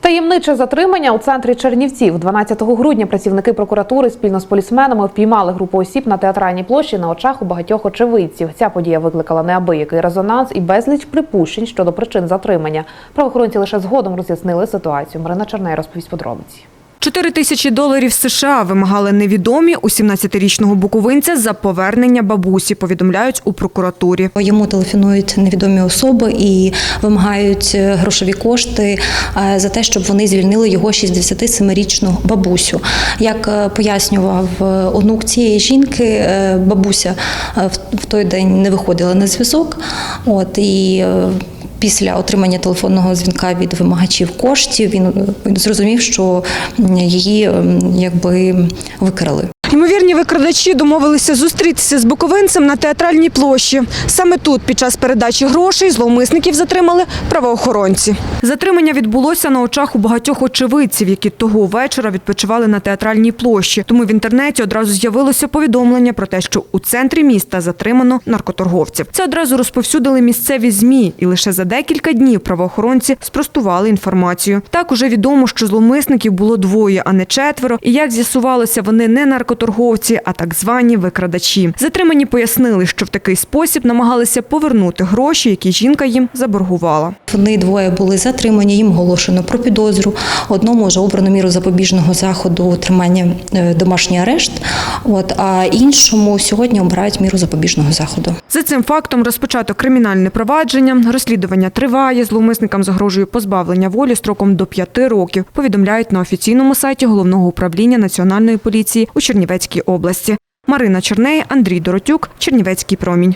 Таємниче затримання у центрі Чернівців. 12 грудня працівники прокуратури спільно з полісменами впіймали групу осіб на театральній площі на очах у багатьох очевидців. Ця подія викликала неабиякий резонанс і безліч припущень щодо причин затримання. Правоохоронці лише згодом роз'яснили ситуацію. Марина Черней розповість подробиці. Чотири тисячі доларів США вимагали невідомі у 17-річного буковинця за повернення бабусі, повідомляють у прокуратурі. Йому телефонують невідомі особи і вимагають е, грошові кошти е, за те, щоб вони звільнили його 67-річну бабусю. Як е, пояснював онук цієї жінки, бабуся в- той день не виходила на зв'язок. От і Після отримання телефонного дзвінка від вимагачів коштів він він зрозумів, що її якби викрали. Ймовірні викрадачі домовилися зустрітися з буковинцем на театральній площі. Саме тут, під час передачі грошей, зловмисників затримали правоохоронці. Затримання відбулося на очах у багатьох очевидців, які того вечора відпочивали на театральній площі. Тому в інтернеті одразу з'явилося повідомлення про те, що у центрі міста затримано наркоторговців. Це одразу розповсюдили місцеві змі, і лише за декілька днів правоохоронці спростували інформацію. Так уже відомо, що зловмисників було двоє, а не четверо. І як з'ясувалося, вони не наркоторговці, а так звані викрадачі. Затримані пояснили, що в такий спосіб намагалися повернути гроші, які жінка їм заборгувала. Вони двоє були затримані, їм оголошено про підозру. Одному вже обрано міру запобіжного заходу тримання е, домашній арешт. От а іншому сьогодні обирають міру запобіжного заходу. За цим фактом розпочато кримінальне провадження. Розслідування триває. Зловмисникам загрожує позбавлення волі строком до п'яти років. Повідомляють на офіційному сайті головного управління національної поліції у Чернівецькій області. Марина Черней, Андрій Доротюк, Чернівецький промінь.